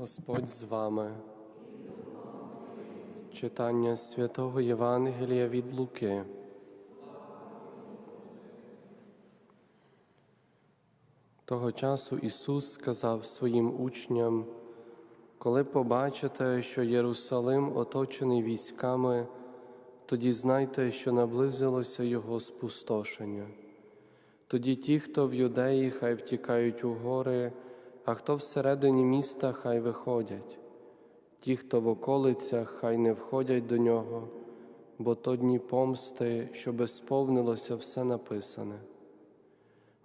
Господь з вами. Читання святого Євангелія від Луки. Того часу Ісус сказав своїм учням, коли побачите, що Єрусалим оточений військами, тоді знайте, що наблизилося Його спустошення. Тоді ті, хто в юдеї, хай втікають у гори, а хто всередині міста, хай виходять. Ті, хто в околицях, хай не входять до нього, бо то дні помсти, щоби сповнилося все написане.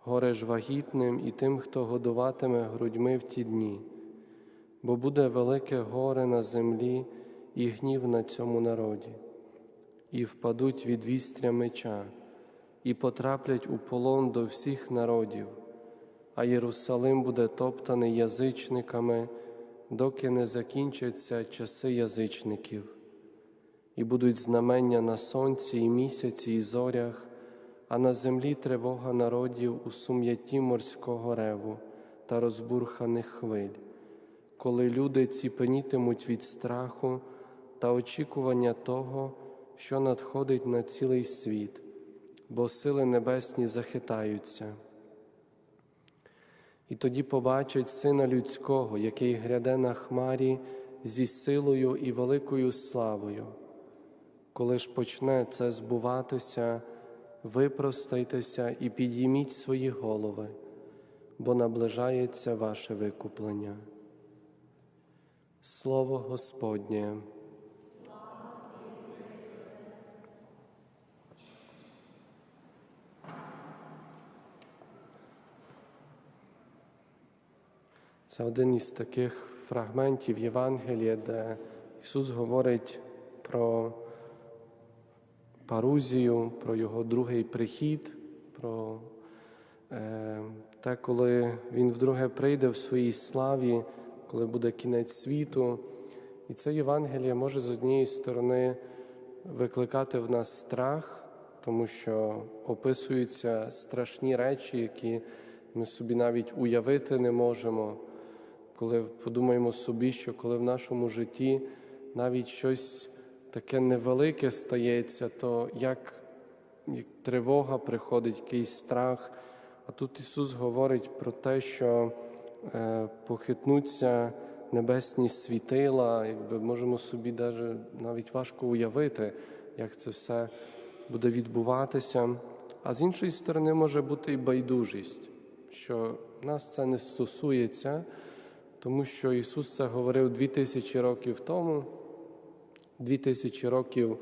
Горе ж вагітним і тим, хто годуватиме грудьми в ті дні, бо буде велике горе на землі і гнів на цьому народі, і впадуть від вістря меча, і потраплять у полон до всіх народів, а Єрусалим буде топтаний язичниками, доки не закінчаться часи язичників, і будуть знамення на сонці, і місяці, і зорях а на землі тривога народів у сум'ятті морського реву та розбурханих хвиль, коли люди ціпенітимуть від страху та очікування того, що надходить на цілий світ, бо сили небесні захитаються. І тоді побачать Сина Людського, який гряде на хмарі зі силою і великою славою. Коли ж почне це збуватися, випростайтеся і підійміть свої голови, бо наближається ваше викуплення. Слово Господнє. Це один із таких фрагментів Євангелія, де Ісус говорить про парузію, про його другий прихід, про е, те, коли Він вдруге прийде в своїй славі, коли буде кінець світу. І це Євангеліє може з однієї сторони викликати в нас страх, тому що описуються страшні речі, які ми собі навіть уявити не можемо. Коли подумаємо собі, що коли в нашому житті навіть щось таке невелике стається, то як, тривога приходить, якийсь страх. А тут Ісус говорить про те, що е, похитнуться небесні світила, якби можемо собі даже, навіть важко уявити, як це все буде відбуватися. А з іншої сторони, може бути і байдужість, що нас це не стосується, тому що Ісус це говорив дві тисячі років тому. Дві тисячі років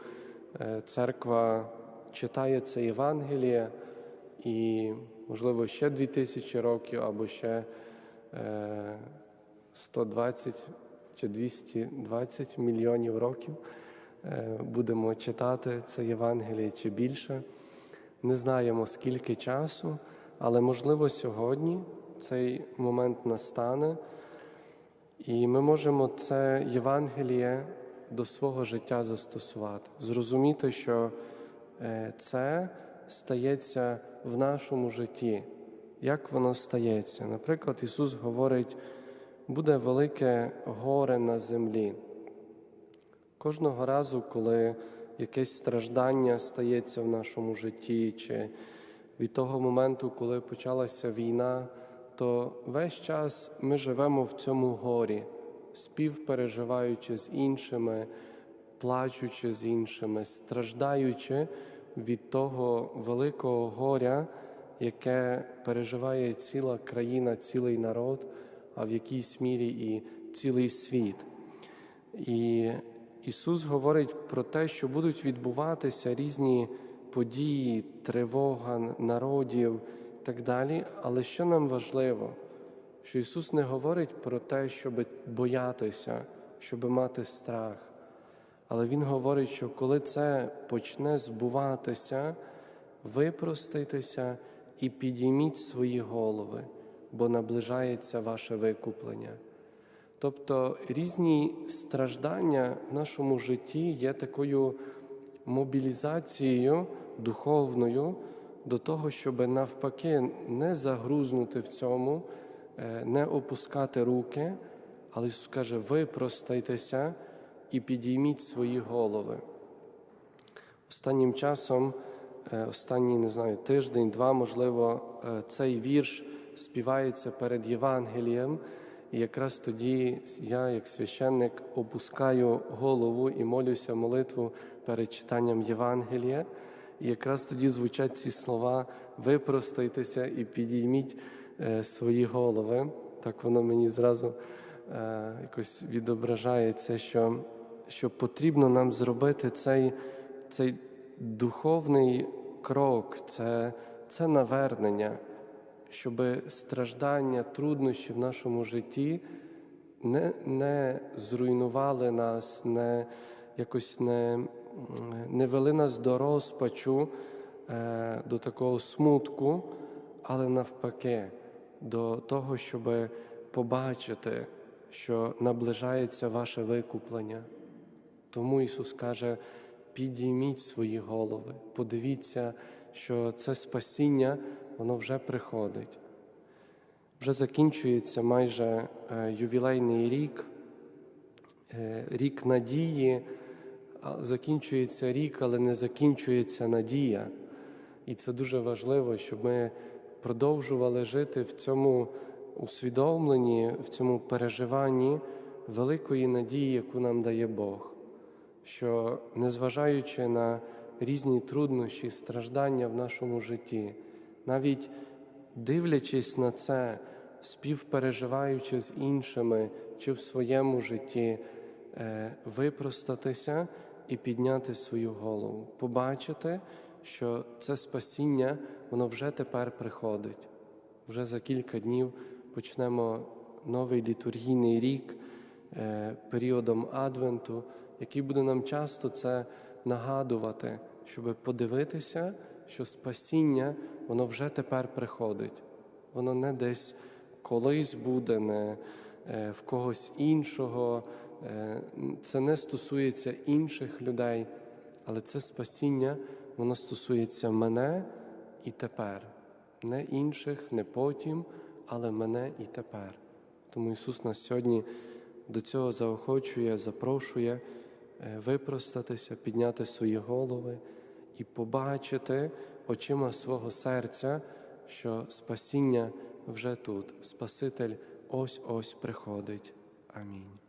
е, церква читає це Євангеліє, і, можливо, ще дві тисячі років або ще 120 е, чи 220 мільйонів років е, будемо читати це Євангеліє чи більше. Не знаємо, скільки часу, але, можливо, сьогодні цей момент настане, і ми можемо це Євангеліє до свого життя застосувати, зрозуміти, що е, це стається в нашому житті. Як воно стається? Наприклад, Ісус говорить, буде велике горе на землі. Кожного разу, коли якесь страждання стається в нашому житті, чи від того моменту, коли почалася війна, то весь час ми живемо в цьому горі співпереживаючи з іншими, плачучи з іншими, страждаючи від того великого горя, яке переживає ціла країна, цілий народ, а в якійсь мірі і цілий світ. І Ісус говорить про те, що будуть відбуватися різні події, тривога народів так далі. Але що нам важливо? що Ісус не говорить про те, щоб боятися, щоб мати страх. Але Він говорить, що коли це почне збуватися, випростайтеся і підійміть свої голови, бо наближається ваше викуплення. Тобто різні страждання в нашому житті є такою мобілізацією духовною до того, щоб навпаки не загрузнути в цьому. Е, не опускати руки, Але Ісус каже: випростайтеся і підійміть свої голови. Останнім часом, е, останній, не знаю, тиждень, два, можливо, е, цей вірш співається перед Євангелієм. І якраз тоді я, як священник, опускаю голову і молюся молитву перед читанням Євангелія. І якраз тоді звучать ці слова: випростайтеся і підійміть е, свої голови. Так воно мені зразу е, якось відображається, що, що потрібно нам зробити цей, цей духовний крок, це, це навернення, щоб страждання, труднощі в нашому житті не, не зруйнували нас, не якось не, не вели нас до розпачу, е, до такого смутку, але навпаки, до того, щоб побачити, що наближається ваше викуплення. Тому Ісус каже: підійміть свої голови, подивіться, що це спасіння, воно вже приходить. Вже закінчується майже е, ювілейний рік, е, рік надії, закінчується рік, але не закінчується надія. І це дуже важливо, щоб ми продовжували жити в цьому усвідомленні, в цьому переживанні великої надії, яку нам дає Бог. Що незважаючи на різні труднощі, страждання в нашому житті, навіть дивлячись на це, співпереживаючи з іншими чи в своєму житті, е, випростатися і підняти свою голову, побачити, що це спасіння, воно вже тепер приходить. Вже за кілька днів почнемо новий літургійний рік е, періодом Адвенту, який буде нам часто це нагадувати, щоб подивитися, що спасіння, воно вже тепер приходить. Воно не десь колись буде, не е, в когось іншого. Е, Це не стосується інших людей, але це спасіння, воно стосується мене і тепер. Не інших, не потім, але мене і тепер. Тому Ісус нас сьогодні до цього заохочує, запрошує е, випростатися, підняти свої голови і побачити очима свого серця, що спасіння вже тут, Спаситель ось ось приходить. Амінь.